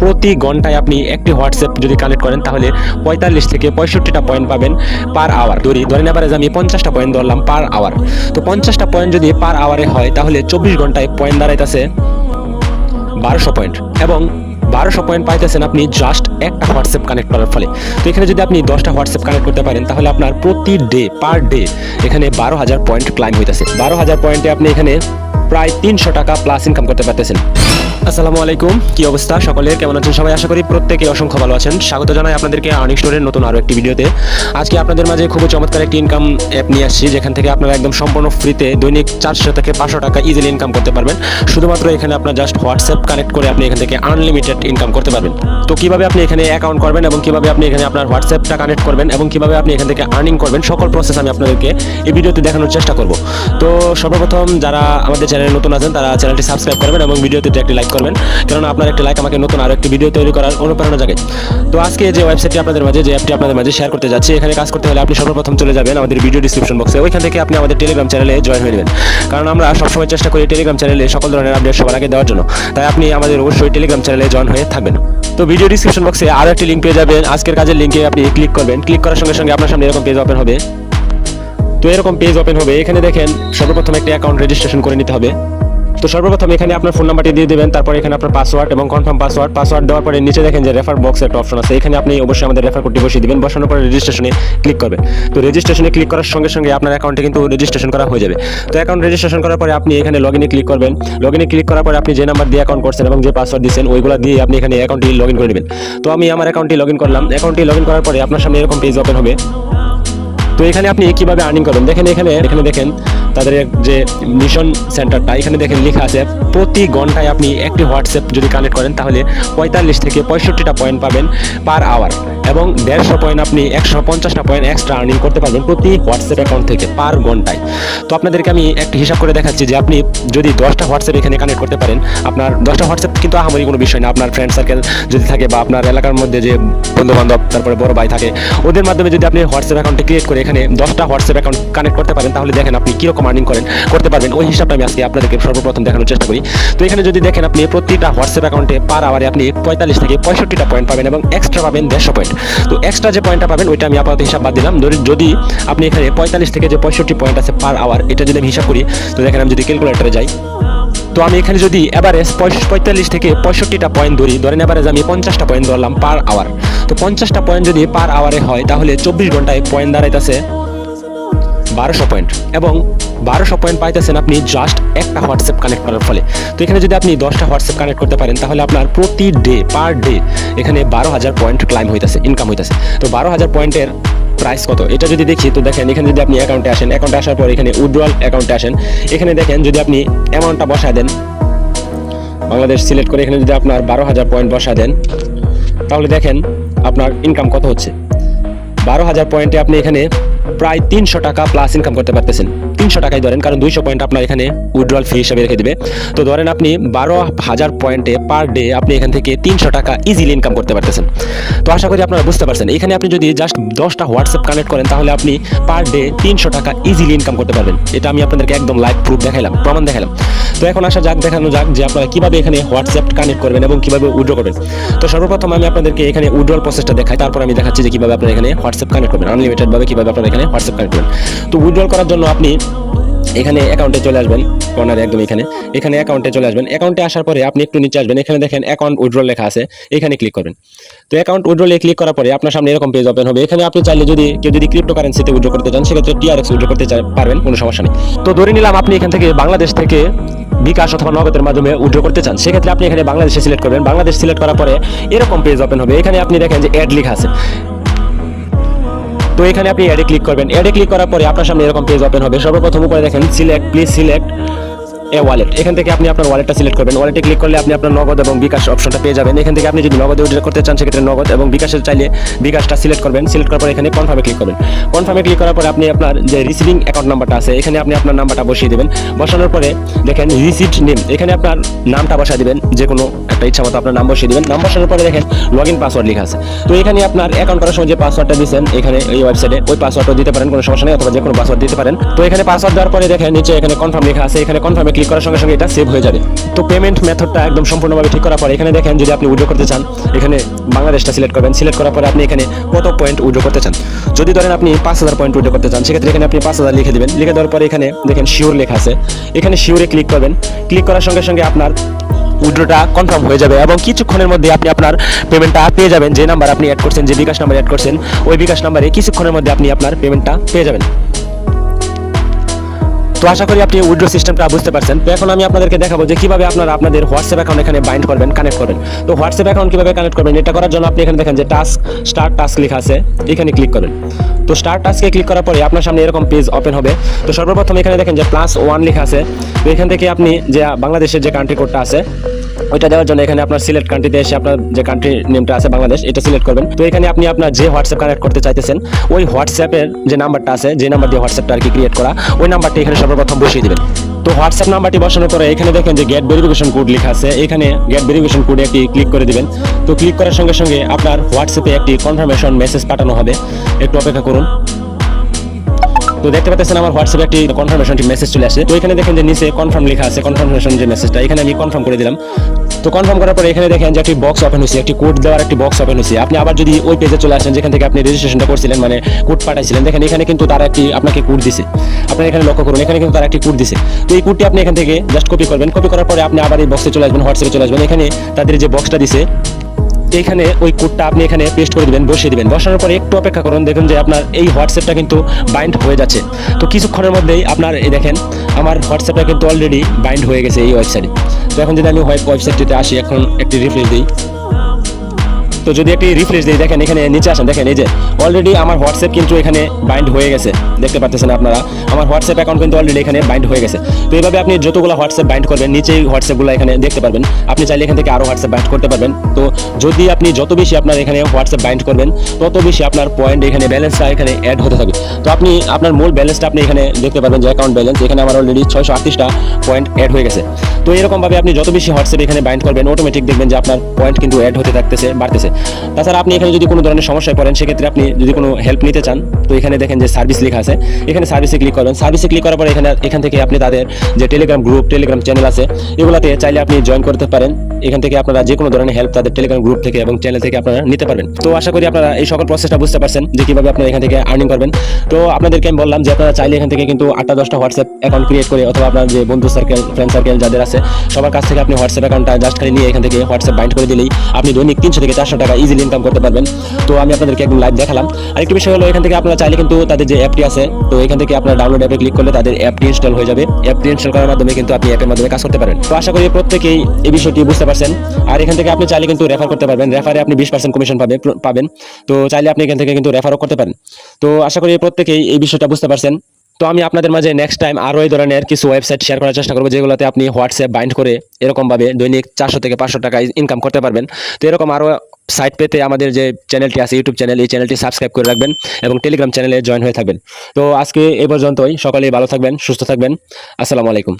প্রতি ঘন্টায় আপনি একটি হোয়াটসঅ্যাপ যদি কানেক্ট করেন, তাহলে পঁয়তাল্লিশ থেকে পঁয়ষট্টিটা পয়েন্ট পাবেন পার আওয়ার ধরি ধরেন এভারেজ আমি পঞ্চাশটা পয়েন্ট ধরলাম পার আওয়ার তো পঞ্চাশটা পয়েন্ট যদি পার আওয়ারে হয়, তাহলে চব্বিশ ঘন্টায় পয়েন্ট দাঁড়াইতেছে বারোশো পয়েন্ট এবং বারোশো পয়েন্ট পাইতেছেন আপনি জাস্ট একটা হোয়াটসঅ্যাপ কানেক্ট করার ফলে। তো এখানে যদি আপনি দশটা হোয়াটসঅ্যাপ কানেক্ট করতে পারেন, তাহলে আপনার প্রতি ডে পার ডে এখানে বারো হাজার পয়েন্ট ক্লাইম হইতেছে। বারো হাজার পয়েন্টে আপনি এখানে প্রায় তিনশো টাকা প্লাস ইনকাম করতে পারতেছেন। আসসালামু আলাইকুম। কি অবস্থা? সকলের কেমন আছেন সবাই? আশা করি প্রত্যেকে অসংখ্য ভালো আছেন। স্বাগত জানাই আপনাদেরকে আর্নিং স্টোরের নতুন আরও একটি ভিডিওতে। আজকে আপনাদের মাঝে খুব চমৎকার একটি ইনকাম অ্যাপ নিয়ে আসছি, যেখান থেকে আপনারা একদম সম্পূর্ণ ফ্রিতে দৈনিক চারশো থেকে পাঁচশো টাকা ইজিলি ইনকাম করতে পারবেন। শুধুমাত্র এখানে আপনার জাস্ট হোয়াটসঅ্যাপ কানেক্ট করে আপনি এখান থেকে আনলিমিটেড ইনকাম করতে পারবেন। তো কীভাবে আপনি এখানে অ্যাকাউন্ট করবেন এবং কীভাবে আপনি এখানে আপনার হোয়াটসঅ্যাপটা কানেক্ট করবেন এবং কীভাবে আপনি এখান থেকে আর্নিং করবেন, সকল প্রসেস আমি আপনাদেরকে এই ভিডিওতে দেখানোর চেষ্টা করব। তো সর্বপ্রথম যারা আমাদের চ্যানেলে নতুন আছেন, তারা চ্যানেলটি সাবস্ক্রাইব করবেন এবং ভিডিওতে একটি লাইক করবেন। কেননা আপনার একটি লাইক আমাকে নতুন আরও একটি ভিডিও তৈরি করার অনুপ্রেরণা জাগে। তো আজকে যে ওয়েবসাইটটি আপনাদের মাঝে, যে অ্যাপটি আপনাদের মাঝে শেয়ার করতে যাচ্ছি, এখানে কাজ করতে হলে আপনি সর্বপ্রথম চলে যাবেন আমাদের ভিডিও ডিসক্রিপশন বক্সে ওইখান থেকে আপনি আমাদের টেলিগ্রাম চ্যানেলে জয়েন হয়ে নেবেন। কারণ আমরা সবসময় চেষ্টা করি টেলিগ্রাম চ্যানেলে সকল ধরনের আপডেট সবার আগে দেওয়ার জন্য। তাই আপনি আমাদের অবশ্যই টেলিগ্রাম চ্যানেলে জয়েন হয়ে থাকবেন। তো ভিডিও ডিসক্রিপশন বক্সে আরও একটি লিঙ্ক পেয়ে যাবেন। আজকের কাজের লিঙ্কে আপনি ক্লিক করবেন। ক্লিক করার সঙ্গে সঙ্গে আপনার সামনে এরকম পেজ ওপেন হবে। তো এরকম পেজ ওপেন হবে। এখানে দেখেন সর্বপ্রথম একটি অ্যাকাউন্ট রেজিস্ট্রেশন করে নিতে হবে। তো সর্বপ্রথম এখানে আপনার ফোন নাম্বারটি দিয়ে দেবেন, তারপর এখানে আপনার পাসওয়ার্ড এবং কনফার্ম পাসওয়ার্ড পাসওয়ার্ড দেওয়ার পরে নিচে দেখেন যে রেফার বক্স একটা অপশন আছে, এখানে আপনি অবশ্যই আমাদের রেফার কোডটি বসিয়ে দিবেন, বসানোর পরে রেজিস্ট্রেশনে ক্লিক করবেন। তো রেজিস্ট্রেশনে ক্লিক করার সঙ্গে সঙ্গে আপনার অ্যাকাউন্টে কিন্তু রেজিস্ট্রেশন করা হয়ে যাবে। তো অ্যাকাউন্ট রেজিস্ট্রেশন করার পরে আপনি এখানে লগ ইনে ক্লিক করবেন। লগ ইনে ক্লিক করার পরে আপনি যে নাম্বার দিয়ে অ্যাকাউন্ট করছেন এবং যে পাসওয়ার্ড দিচ্ছেন, ওইগুলো দিয়ে আপনি এখানে অ্যাকাউন্টটি লগ ইন করে নেবেন। তো আমি আমার অ্যাকাউন্টটি লগ ইন করলাম। অ্যাকাউন্টটি লগ ইন করার পরে আপনার সামনে এরকম পেজ ওপেন হবে। তো এখানে আপনি কীভাবে আর্নিং করবেন? দেখেন এখানে এখানে দেখেন তাদের যে মিশন সেন্টারটা এখানে দেখেন লেখা আছে, প্রতি ঘন্টায় আপনি একটি হোয়াটসঅ্যাপ যদি কানেক্ট করেন, তাহলে পঁয়তাল্লিশ থেকে পঁয়ষট্টিটা পয়েন্ট পাবেন পার আওয়ার এবং দেড়শো পয়েন্ট আপনি একশো পঞ্চাশটা পয়েন্ট এক্সট্রা আর্নিং করতে পারবেন প্রতি হোয়াটসঅ্যাপ অ্যাকাউন্ট থেকে পার ঘন্টায়। তো আপনাদেরকে আমি একটি হিসাব করে দেখাচ্ছি যে আপনি যদি দশটা হোয়াটসঅ্যাপ এখানে কানেক্ট করতে পারেন, আপনার দশটা হোয়াটসঅ্যাপ কিন্তু আহামরি কোনো বিষয় না। আপনার ফ্রেন্ড সার্কেল যদি থাকে বা আপনার এলাকার মধ্যে যে বন্ধু বান্ধব তারপরে বড় ভাই থাকে, ওদের মাধ্যমে যদি আপনি হোয়াটসঅ্যাপ অ্যাকাউন্টে ক্রিয়েট করে এখানে দশটা হোয়াটসঅ্যাপ অ্যাকাউন্ট কানেক্ট করতে পারেন, তাহলে দেখেন আপনি কীরকম আর্নিং করেন। করতে পারবেন। ওই হিসাবটা আমি আজকে আপনাদেরকে সর্বপ্রথম দেখানোর চেষ্টা করি। তো এখানে যদি দেখেন আপনি প্রতিটা হোয়াটসঅ্যাপ অ্যাকাউন্টে পার আওয়ারে আপনি পঁয়তাল্লিশ থেকে পঁয়ষট্টিটা পয়েন্ট পাবেন এবং এক্সট্রা পাবেন দেড়শো পয়েন্ট তো এক্সট্রা যে পয়েন্টটা পাবেন, ওইটা আমি আপাতত হিসাব বাদ দিলাম। যদি আপনি এখানে পঁয়তাল্লিশ থেকে যে পঁয়ষট্টি পয়েন্ট আছে পার আওয়ার এটা যদি আমি হিসাব করি, তো দেখেন আমি যদি ক্যালকুলেটারে যাই তো আমি এখানে যদি এভারেজ পঁয়তাল্লিশ থেকে পঁয়ষট্টিটা পয়েন্ট ধরি, ধরেন এভারেজ আমি পঞ্চাশটা পয়েন্ট ধরলাম পার আওয়ার তো পঞ্চাশটা পয়েন্ট যদি পার আওয়ারে হয়, তাহলে চব্বিশ ঘন্টায় পয়েন্ট দাঁড়াইতেছে বারোশো পয়েন্ট এবং বারোশো পয়েন্ট পাইতেছেন আপনি জাস্ট একটা হোয়াটসঅ্যাপ কানেক্ট করার ফলে। তো এখানে যদি আপনি দশটা হোয়াটসঅ্যাপ কানেক্ট করতে পারেন, তাহলে আপনার প্রতি ডে পার ডে এখানে বারো হাজার পয়েন্ট ক্লাইম হইতেছে ইনকাম হইতেছে। তো বারো হাজার পয়েন্টের প্রাইস কত? এটা যদি দেখি, তো দেখেন, এখানে যদি আপনি অ্যাকাউন্টে আসেন অ্যাকাউন্টে আসার পর এখানে উইড্রল অ্যাকাউন্টে আসেন, এখানে দেখেন যদি আপনি অ্যামাউন্টটা বসা দেন, বাংলাদেশ সিলেক্ট করে এখানে যদি আপনার বারো হাজার পয়েন্ট বসা দেন, তাহলে দেখেন আপনার ইনকাম কত হচ্ছে? বারো হাজার পয়েন্টে আপনি এখানে প্রায় তিনশো টাকা প্লাস ইনকাম করতে পারতেছেন। তিনশো টাকাই ধরেন, কারণ দুইশো পয়েন্ট আপনার এখানে উইড্রল ফি হিসাবে রেখে দিবে। তো ধরেন আপনি বারো হাজার পয়েন্টে পার ডে আপনি এখান থেকে তিনশো টাকা ইজিলি ইনকাম করতে পারতেছেন। তো আশা করি আপনারা বুঝতে পারছেন। এখানে আপনি যদি জাস্ট দশটা হোয়াটসঅ্যাপ কানেক্ট করেন, তাহলে আপনি পার ডে তিনশো টাকা ইজিলি ইনকাম করতে পারবেন। এটা আমি আপনাদেরকে একদম লাইভ প্রুফ দেখাইলাম, প্রমাণ দেখালাম তো এখন আসা যাক, দেখানো যাক যে আপনারা কীভাবে এখানে হোয়াটসঅ্যাপ কানেক্ট করবেন এবং কীভাবে উইড্রো করবেন। তো সর্বপ্রথম আমি আপনাদেরকে এখানে উইড্রল প্রসেসটা দেখাই, তারপর আমি দেখাচ্ছি যে কীভাবে আপনারা এখানে হোয়াটসঅ্যাপ কানেক্ট করবেন আনলিমিটেড ভাবে কীভাবে আপনারা এখানে হোয়াটসঅ্যাপ কানেক্ট করবেন তো উইড্রল করার জন্য আপনি এখানে অ্যাকাউন্টে চলে আসবেন কর্নারে একদম এখানে। এখানে অ্যাকাউন্টে চলে আসবেন। অ্যাকাউন্টে আসার পরে আপনি একটু নিচে আসবেন। এখানে দেখেন অ্যাকাউন্ট উইড্রল লেখা আছে। এখানে ক্লিক করবেন। তো অ্যাকাউন্ট উইড্রলে ক্লিক করার পরে আপনার সামনে এরকম পেজ ওপেন হবে। এখানে আপনি চাইলে যদি কেউ যদি ক্রিপ্টো কারেন্সিতে উইড্রো করতে চান, সেক্ষেত্রে টিআরএক্স উইড্রো করতে পারবেন, কোনো সমস্যা নেই। তো ধরে নিলাম আপনি এখান থেকে বাংলাদেশ থেকে বিকাশ অথবা নগদের মাধ্যমে উইড্রো করতে চান, সেক্ষেত্রে আপনি এখানে বাংলাদেশে সিলেক্ট করবেন। বাংলাদেশ সিলেক্ট করার পরে এরকম পেজ ওপেন হবে। এখানে আপনি দেখেন যে অ্যাড লেখা আছে। তো এখানে আপনি অ্যাডে ক্লিক করবেন। অ্যাডে ক্লিক করার পরে আপনার সামনে এরকম পেজ ওপেন হবে। সর্বপ্রথম উপরে দেখেন select please select a wallet এখান থেকে আপনি আপনার ওয়ালেটটা সিলেক্ট করবেন। ওয়ালেটে ক্লিক করলে আপনি আপনার নগদ এবং বিকাশ অপশনটা পেয়ে যাবেন। এখান থেকে আপনি যদি নগদে উইড্রো করতে চান, সেক্ষেত্রে নগদ এবং বিকাশের চাইলে বিকাশটা সিলেক্ট করবেন। সিলেক্ট করার পরে এখানে কনফার্মে ক্লিক করবেন। কনফার্মে ক্লিক করার পরে আপনি আপনার যে রিসিভিং অ্যাকাউন্ট নাম্বারটা আছে, এখানে আপনি আপনার নাম্বারটা বসিয়ে দেবেন। বসানোর পরে দেখেন রিসিপ্ট নেম এখানে আপনার নামটা বসায় দিবেন। যে কোনো একটা ইচ্ছা মতো আপনার নাম বসিয়ে দিবেন। নাম বসানোর পরে দেখেন লগ ইন পাসওয়ার্ড লেখা আছে। তো এখানে আপনার অ্যাকাউন্ট করার সময় যে পাসওয়ার্ডটা দিচ্ছেন এখানে এই ওয়েবসাইটে ওই পাসওয়ার্ডটা দিতে পারেন, কোনো সমস্যা নেই, অথবা যে কোনো পাসওয়ার্ড দিতে পারেন। তো এখানে পাসওয়ার্ড দেওয়ার পরে দেখেন নিচে এখানে কনফার্ম লেখা আছে। এখানে কনফার্মে ক্লিক করার সঙ্গে সঙ্গে এটা সেভ হয়ে যাবে। তো পেমেন্ট মেথডটা একদম সম্পূর্ণভাবে ঠিক করার পরে এখানে দেখেন যদি আপনি উইড্রো করতে চান, এখানে বাংলাদেশটা সিলেক্ট করবেন। সিলেক্ট করার পরে আপনি এখানে কত পয়েন্ট উইড্রো করতে চান। যদি ধরেন আপনি পাঁচ হাজার পয়েন্ট উইড্রো করতে চান, সেক্ষেত্রে এখানে আপনি পাঁচ হাজার লিখে দেবেন। লিখে দেওয়ার পরে এখানে দেখেন শিওর লেখা আছে। এখানে শিওরে ক্লিক করবেন। ক্লিক করার সঙ্গে সঙ্গে আপনার উইড্রোটা কনফার্ম হয়ে যাবে এবং কিছুক্ষণের মধ্যে আপনি আপনার পেমেন্টটা পেয়ে যাবেন। যে নাম্বার আপনি অ্যাড করছেন, যে বিকাশ নাম্বার অ্যাড করছেন, ওই বিকাশ নাম্বারে কিছুক্ষণের মধ্যে আপনি আপনার পেমেন্টটা পেয়ে যাবেন। তো আশা করি আপনি উইড্রো সিস্টেমটা বুঝতে পারছেন। তো এখন আমি আপনাদেরকে দেখাবো যে কীভাবে আপনারা আপনাদের হোয়াটসঅ্যাপ অ্যাকাউন্ট এখানে বাইন্ড করবেন কানেক্ট করবেন। তো হোয়াটসঅ্যাপ অ্যাকাউন্ট কীভাবে কানেক্ট করবেন, এটা করার জন্য আপনি এখানে দেখেন যে টাস্ক স্টার্ট টাস্ক লেখা আছে। এখানে ক্লিক করেন। তো স্টার্ট টাস্কে ক্লিক করার পরে আপনার সামনে এরকম পেজ ওপেন হবে। তো সর্বপ্রথম এখানে দেখেন যে প্লাস ওয়ান লেখা আছে। তো এখান থেকে আপনি যে বাংলাদেশের যে কান্ট্রি কোডটা আছে ওইটা দেওয়ার জন্য এখানে আপনার সিলেক্ট কান্ট্রিতে এসে আপনার যে কান্ট্রি নেমটা আছে বাংলাদেশ, এটা সিলেক্ট করবেন। তো এখানে আপনি আপনার যে হোয়াটসঅ্যাপ কানেক্ট করতে চাইতেছেন, ওই হোয়াটসঅ্যাপের যে নাম্বারটা আছে, যে নাম্বার দিয়ে হোয়াটসঅ্যাপটা আর কি ক্রিয়েট করা, ওই নাম্বারটা এখানে সর্বপ্রথম বসিয়ে দিবেন। তো হোয়াটসঅ্যাপ নাম্বারটি বসানোর পরে এখানে দেখেন যে গেট ভেরিফিকেশন কোড লেখা আছে, এখানে গেট ভেরিফিকেশন কোডে একটি ক্লিক করে দিবেন। তো ক্লিক করার সঙ্গে সঙ্গে আপনার হোয়াটসঅ্যাপে একটি কনফার্মেশন মেসেজ পাঠানো হবে। একটু অপেক্ষা করুন। তো দেখতে পাচ্ছেন আমার হোয়াটসঅ্যাপে একটি কনফার্মেশন মেসেজ চলে আসে। তো এখানে দেখেন যে নিচে কনফার্ম লেখা আছে কনফার্মেশন যে মেসেজটা এখানে আমি কনফার্ম করে দিলাম। তো কনফার্ম করার পরে এখানে দেখেন যে একটি বক্স ওপেন হয়েছে, একটি কোড দেওয়ার একটি বক্স ওপেন হয়েছে। আপনি আবার যদি ওই পেজে চলে আসেন, যেখান থেকে আপনি রেজিস্ট্রেশনটা করছিলেন মানে কোড পাঠাইছিলেন, দেখেন এখানে কিন্তু তারা একটি আপনাকে কোড দিছে। আপনার এখানে লক্ষ্য করুন, এখানে কিন্তু তারা একটি কোড দিছে। তো এই কোডটি আপনি এখান থেকে জাস্ট কপি করবেন। কপি করার পরে আপনি আবার এই বক্সে চলে আসবেন, হোয়াটসঅ্যাপে চলে আসবেন। এখানে তাদের যে বক্সটা দিছে এখানে ওই কোডটা আপনি এখানে পেস্ট করে দিবেন, বসিয়ে দিবেন। বসানোর পরে একটু অপেক্ষা করুন, দেখুন যে আপনার এই হোয়াটসঅ্যাপটা কিন্তু বাইন্ড হয়ে যাচ্ছে। তো কিছুক্ষণের মধ্যেই আপনার এই দেখেন, আমার হোয়াটসঅ্যাপটা কিন্তু অলরেডি বাইন্ড হয়ে গেছে এই ওয়েবসাইটে তো এখন যদি আমি ওয়েবসাইটটিতে আসি, এখন একটি রিফ্রেশ দিই। তো যদি একটি রিফ্রেশ দিই, দেখেন এখানে নিচে আসেন, দেখেন এই যে অলরেডি আমার হোয়াটসঅ্যাপ কিন্তু এখানে বাইন্ড হয়ে গেছে, দেখতে পাচ্ছেন আপনারা। আমার হোয়াটসঅ্যাপ অ্যাকাউন্ট কিন্তু অলরেডি এখানে বাইন্ড হয়ে গেছে। তো এইভাবে আপনি যতগুলো হোয়াটসঅ্যাপ বাইন্ড করবেন, নিচেই হোয়াটসঅ্যাপগুলো এখানে দেখতে পারবেন। আপনি চাইলে এখান থেকে আরও হোয়াটসঅ্যাপ বাইন্ড করতে পারবেন। তো যদি আপনি যত বেশি আপনার এখানে হোয়াটসঅ্যাপ বাইন্ড করবেন, তত বেশি আপনার পয়েন্ট এখানে ব্যালেন্সটা এখানে অ্যাড হতে থাকবে। তো আপনি আপনার মূল ব্যালেন্সটা আপনি এখানে দেখতে পারবেন, যে অ্যাকাউন্ট ব্যালেন্স এখানে আমার অলরেডি ছয়শো আটত্রিশটা পয়েন্ট অ্যাড হয়ে গেছে। তো এরকমভাবে আপনি যত বেশি হোয়াটসঅ্যাপ এখানে বাইন্ড করবেন অটোমেটিক দেখবেন যে আপনার পয়েন্ট কিন্তু অ্যাড হতে থাকতেছে, বাড়তেছে। তাছাড়া আপনি এখানে যদি কোনো ধরনের সমস্যায় পড়েন, সেক্ষেত্রে আপনি যদি কোনো হেল্প নিতে চান, তো এখানে দেখেন যে সার্ভিস লেখা আছে। এখানে সার্ভিসে ক্লিক করবেন। সার্ভিসে ক্লিক করার পরে এখানে, এখান থেকে আপনি তাদের যে টেলিগ্রাম গ্রুপ টেলিগ্রাম চ্যানেল আছে, এগুলোতে চাইলে আপনি জয়েন করতে পারেন। এখান থেকে আপনারা যে কোনো ধরনের হেল্প তাদের টেলিগ্রাম গ্রুপ থেকে এবং চ্যানেল থেকে আপনারা নিতে পারবেন। তো আশা করি আপনারা এই সকল প্রসেসটা বুঝতে পারছেন, যে কীভাবে আপনারা এখান থেকে আর্নিং করবেন। তো আপনাদেরকে আমি বললাম যে আপনারা চাইলে এখান থেকে কিন্তু আটটা দশটা হোয়াটসঅ্যাপ অ্যাকাউন্ট ক্রিয়েট করে, অথবা আপনার যে বন্ধু সার্কেল ফ্রেন্ড সার্কেল যাদের আছে, সবার কাছ থেকে আপনি হোয়াটসঅ্যাপ অ্যাকাউন্টটা জাস্ট খালি নিয়ে এখান থেকে হোয়াটসঅ্যাপ বাইন্ড করে দিলেই আপনি দৈনিক তিনশো থেকে চারশো টাকা ইজিলি ইনকাম করতে পারবেন। তো আমি আপনাদেরকে একদম লাইভ দেখালাম। আরেকটি বিষয় হলো, এখান থেকে আপনারা চাইলে কিন্তু তাদের যে অ্যাপটি আছে, তো এখান থেকে আপনারা ডাউনলোড অ্যাপে ক্লিক করলে তাদের অ্যাপটি ইনস্টল হয়ে যাবে। অ্যাপটি ইনস্টল করার মাধ্যমে কিন্তু আপনি অ্যাপের মাধ্যমে কাজ করতে পারেন তো আশা করি প্রত্যেকেই এই বিষয়টি বুঝতে পারছেন। আর এখান থেকে আপনি চাইলে কিন্তু রেফার করতে পারবেন। রেফারে আপনি বিশ পার্সেন্ট কমিশন পাবে, পাবেন। তো চাইলে আপনি এখান থেকে কিন্তু রেফারও করতে পারেন। তো আশা করি প্রত্যেকেই এই বিষয়টা বুঝতে পারছেন। তো আমি আপনাদের মাঝে নেক্সট টাইম আরও এই ধরনের কিছু ওয়েবসাইট শেয়ার করার চেষ্টা করব, যেগুলোতে আপনি হোয়াটসঅ্যাপ বাইন্ড করে এরকমভাবে দৈনিক চারশো থেকে পাঁচশো টাকা ইনকাম করতে পারবেন। তো এরকম আরও সাইট পেতে আমাদের যে চ্যানেলটি আছে ইউটিউব চ্যানেল এই চ্যানেলটি সাবস্ক্রাইব করে রাখবেন এবং টেলিগ্রাম চ্যানেলে জয়েন হয়ে থাকবেন। তো আজকে এ পর্যন্তই সকালে ভালো থাকবেন, সুস্থ থাকবেন। আসসালামু আলাইকুম।